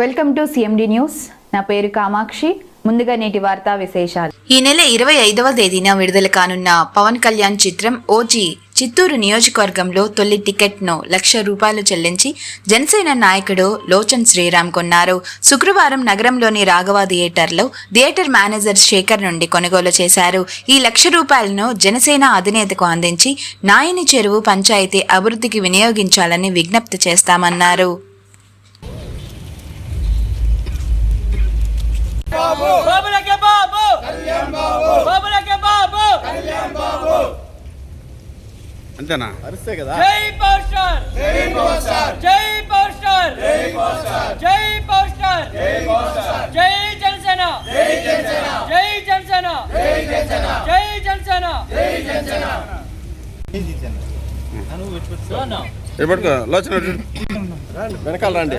Welcome to CMD news నా పేరు కామాక్షి. ముందుగా నేటి వార్తా విశేషాలు. ఈ నెల ఇరవై ఐదవ తేదీన విడుదల కానున్న పవన్ కళ్యాణ్ చిత్రం ఓజీ చిత్తూరు నియోజకవర్గంలో తొలి టికెట్ను లక్ష రూపాయలు చెల్లించి జనసేన నాయకుడు లోచన్ శ్రీరామ్ కొన్నారు. శుక్రవారం నగరంలోని రాఘవ థియేటర్లో థియేటర్ మేనేజర్ శేఖర్ నుండి కొనుగోలు చేశారు. ఈ లక్ష రూపాయలను జనసేన అధినేతకు అందించి నాయని చెరువు పంచాయతీ అభివృద్ధికి వినియోగించాలని విజ్ఞప్తి చేస్తామన్నారు. బాబులకే బాబు. కళ్యాణ్ బాబు. బాబులకే బాబు. కళ్యాణ్ బాబు. అంతేనా? అరిస్తే కదా. జై పవర్ స్టార్ జై పవర్ స్టార్ జై పవర్ స్టార్ జై పవర్ స్టార్ జై పవర్ స్టార్ జై పవర్ స్టార్ జై జనసేన. జై జనసేన. జై జనసేన. జై జనసేన. జై జనసేన. జై జనసేన. వెనకాల రండి.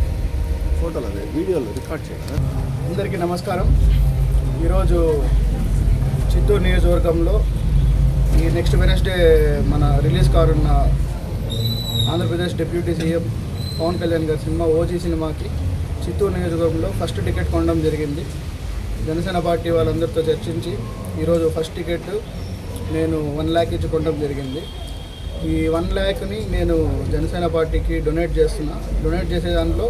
ఫోటోలు అదే వీడియోలు రికార్డ్ చేయండి అందరికీ నమస్కారం. ఈరోజు చిత్తూరు నియోజకవర్గంలో ఈ నెక్స్ట్ వెనస్డే మన రిలీజ్ కారున్న ఆంధ్రప్రదేశ్ డిప్యూటీ సీఎం పవన్ కళ్యాణ్ గారి సినిమా ఓజీ సినిమాకి చిత్తూరు నియోజకవర్గంలో ఫస్ట్ టికెట్ కొనడం జరిగింది. జనసేన పార్టీ వాళ్ళందరితో చర్చించి ఈరోజు ఫస్ట్ టికెట్ నేను వన్ ల్యాక్ ఇచ్చి కొనడం జరిగింది. ఈ వన్ ల్యాక్ని నేను జనసేన పార్టీకి డొనేట్ చేస్తున్నా. డొనేట్ చేసే దాంట్లో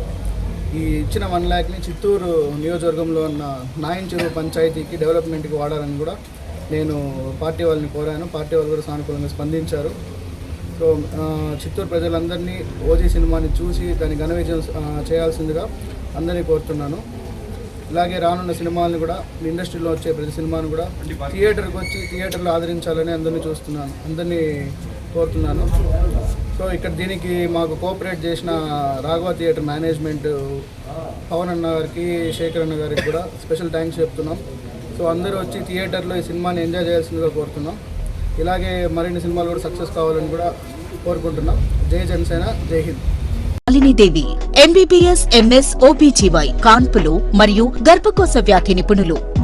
ఈ ఇచ్చిన వన్ ల్యాక్ని చిత్తూరు నియోజకవర్గంలో ఉన్న నాయన్ చెరువు పంచాయతీకి డెవలప్మెంట్కి వాడాలని కూడా నేను పార్టీ వాళ్ళని కోరాను. పార్టీ వాళ్ళు కూడా సానుకూలంగా స్పందించారు. సో చిత్తూరు ప్రజలందరినీ ఓజీ సినిమాని చూసి దాని ఘన విజయం చేయాల్సిందిగా అందరినీ కోరుతున్నాను. ఇలాగే రానున్న సినిమాలను కూడా ఇండస్ట్రీలో వచ్చే ప్రతి సినిమాను కూడా థియేటర్కి వచ్చి థియేటర్లో ఆదరించాలని అందరినీ చూస్తున్నాను. అందరినీ కోరుతున్నాను. సో ఇక్కడ దీనికి మాకు కోఆపరేట్ చేసిన రాఘవ థియేటర్ మేనేజ్మెంట్ పవన్ అన్న గారికి శేఖర్ అన్న గారికి కూడా స్పెషల్ థ్యాంక్స్ చెప్తున్నాం. సో అందరూ వచ్చి థియేటర్లో ఈ సినిమాని ఎంజాయ్ చేయాల్సిందిగా కోరుతున్నాం. ఇలాగే మరిన్ని సినిమాలు కూడా సక్సెస్ కావాలని కూడా కోరుకుంటున్నాం. జై జనసేన జై Hind. Malinidevi MBBS MS OBGY కాన్పులు మరియు గర్భకోశ వ్యాధి నిపుణులు.